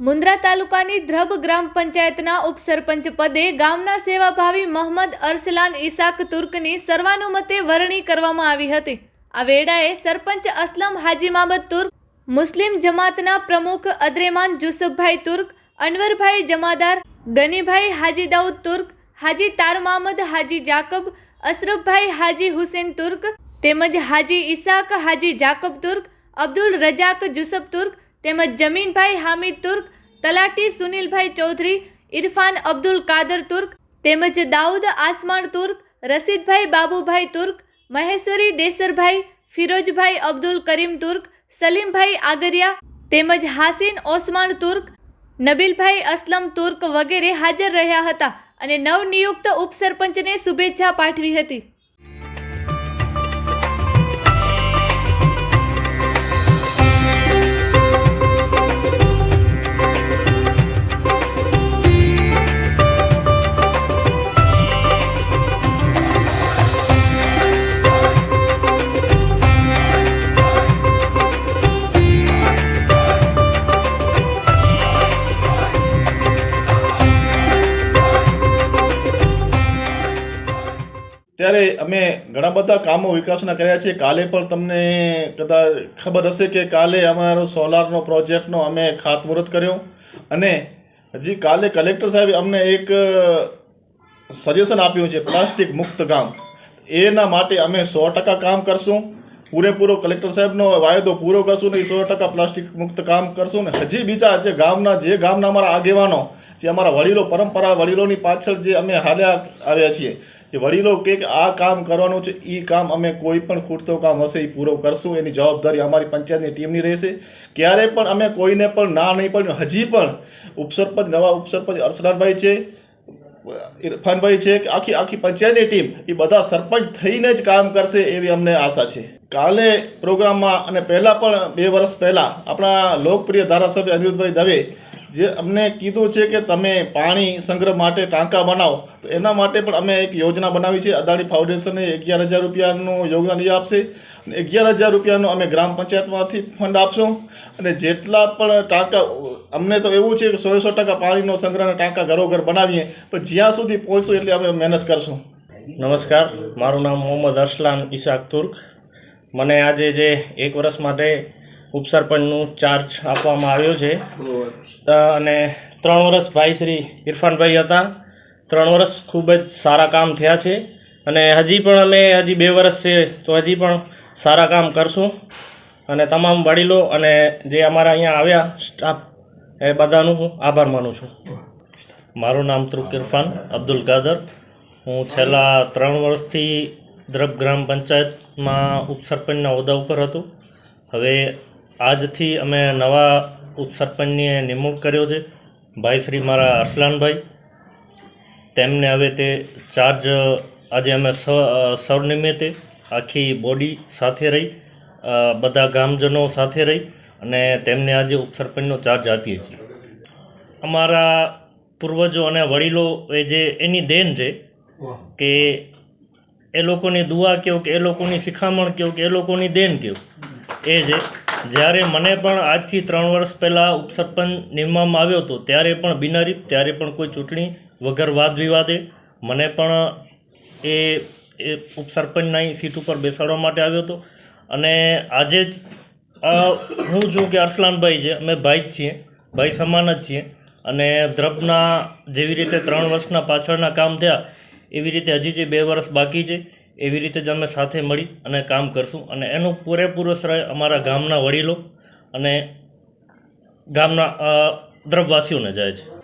મુન્દ્રા તાલુકાની ધ્રબ ગ્રામ પંચાયતના ઉપસરપંચ પદે ગામના સેવાભાવી મોહમ્મદ અરસલાન ઇસાક તુર્કની સર્વાનુમતે વરણી કરવામાં આવી હતી. આ વેળાએ સરપંચ અસલમ હાજી મામદ તુર્ક, મુસ્લિમ જમાતના પ્રમુખ અદ્રેમાન જુસુફભાઈ તુર્ક, અનવરભાઈ જમાદાર, ગનીભાઈ હાજી દાઉદ તુર્ક, હાજી તાર મામદ હાજી જાકબ, અશરફભાઈ હાજી હુસેન તુર્ક, તેમજ હાજી ઇસાક હાજી જાકબ તુર્ક, અબ્દુલ રજાક જુસફ તુર્ક તેમજ જમીનભાઈ હામિદ તુર્ક, તલાટી સુનિલભાઈ ચૌધરી, ઇરફાન અબ્દુલ કાદર તુર્ક, તેમજ દાઉદ આસમાણ તુર્ક, રસીદભાઈ બાબુભાઈ તુર્ક, મહેશ્વરી દેસરભાઈ, ફિરોજભાઈ અબ્દુલ કરીમ તુર્ક, સલીમભાઈ આગરિયા, તેમજ હાસિન ઓસમાણ તુર્ક, નબીલભાઈ અસલમ તુર્ક વગેરે હાજર રહ્યા હતા અને નવનિયુક્ત ઉપસરપંચને શુભેચ્છા પાઠવી હતી. ત્યારે અમે ઘણા બધા કામો વિકાસના કર્યા છે. કાલે પણ તમને કદાચ ખબર હશે કે કાલે અમારો સોલારનો પ્રોજેક્ટનો અમે ખાતમુહૂર્ત કર્યો. અને હજી કાલે કલેક્ટર સાહેબે અમને એક સજેશન આપ્યું છે, પ્લાસ્ટિક મુક્ત ગામ. એના માટે અમે સો ટકા કામ કરશું. પૂરેપૂરો કલેક્ટર સાહેબનો વાયદો પૂરો કરશું ને સો ટકા પ્લાસ્ટિક મુક્ત કામ કરશું. ને હજી બીજા જે ગામના જે ગામના અમારા આગેવાનો, જે અમારા વડીલો પરંપરા વડીલોની પાછળ જે અમે હાલ્યા આવ્યા છીએ જે વડીલો કે કે આ કામ કરવાનું છે એ કામ અમે કોઈ પણ ખૂટતો કામ હશે એ પૂરો કરશું. એની જવાબદારી અમારી પંચાયતની ટીમની રહેશે. ક્યારે પણ અમે કોઈને પણ ના નહીં પડ્યું હજી પણ ઉપસરપંચ, નવા ઉપસરપંચ અરસલાનભાઈ છે, ઇરફાનભાઈ છે, કે આખી આખી પંચાયતની ટીમ એ બધા સરપંચ થઈને જ કામ કરશે એવી અમને આશા છે. કાલે પ્રોગ્રામમાં અને પહેલાં પણ બે વર્ષ પહેલાં આપણા લોકપ્રિય ધારાસભ્ય અનિરુદ્ધભાઈ દવે જે અમને કીધું છે કે તમે પાણી સંગ્રહ માટે ટાંકા બનાવો, તો એના માટે પણ અમે એક યોજના બનાવી છે. અદાણી ફાઉન્ડેશને અગિયાર હજાર રૂપિયાનું યોગદાન આપશે. અને અગિયાર હજાર રૂપિયાનું અમે ગ્રામ પંચાયતમાંથી ફંડ આપશું. અને જેટલા પણ ટાંકા, અમને તો એવું છે કે સો સો ટકા પાણીનો સંગ્રહના ટાંકા ઘરોઘર બનાવીએ, પણ જ્યાં સુધી પહોંચશું એટલે અમે મહેનત કરશું. નમસ્કાર, મારું નામ મોહમ્મદ અરસલાન ઇશાક તુર્ક. મને આજે જે એક વર્ષ માટે ઉપસરપંચનું ચાર્જ આપવામાં આવ્યો છે. અને ત્રણ વર્ષ ભાઈ શ્રી ઇરફાનભાઈ હતા. ત્રણ વર્ષ ખૂબ જ સારા કામ થયા છે. અને હજી પણ અમે હજી બે વર્ષ છે તો હજી પણ સારા કામ કરશું. અને તમામ વડીલો અને જે અમારા અહીંયા આવ્યા સ્ટાફ એ બધાનું હું આભાર માનું છું. મારું નામ તુર્ક ઇરફાન અબ્દુલ કાદર હું છેલ્લા ત્રણ વર્ષથી દ્રબ ગ્રામ પંચાયતમાં ઉપસરપંચના હોદ્દા ઉપર હતો. હવે આજથી અમે નવા ઉપસરપંચની નિમણૂક કર્યો છે. ભાઈ શ્રી મારા અરસલાનભાઈ. તેમને હવે તે ચાર્જ આજે અમે સૌનિમિત્તે આખી બોડી સાથે રહી બધા ગામજનો સાથે રહી અને તેમને આજે ઉપસરપંચનો ચાર્જ આપીએ છીએ. અમારા પૂર્વજો અને વડીલો એ જે, એની દેન છે કે એ લોકોની દુઆ કહો કે એ લોકોની શિખામણ કહો કે એ લોકોની દેન કહો એ છે જ્યારે મને પણ આજથી ત્રણ વર્ષ પહેલાં ઉપસરપંચ નિમવામાં આવ્યો હતો, ત્યારે પણ બિનહરીફ, ત્યારે પણ કોઈ ચૂંટણી વગર વાદ વિવાદે મને પણ એ એ ઉપસરપંચના સીટ ઉપર બેસાડવા માટે આવ્યો હતો. અને આજે જ હું છું કે અરસલાનભાઈ છે, અમે ભાઈ જ છીએ, ભાઈ સમાન જ છીએ. અને દ્રબના જેવી રીતે ત્રણ વર્ષના પાછળના કામ થયા, એવી રીતે હજી જે બે વર્ષ બાકી છે એવી રીતે જ અમે સાથે મળી અને કામ કરશું અને એનું પૂરેપૂરો શ્રેય અમારા ગામના વડીલો અને ગામના દ્રવવાસીઓને જાય છે.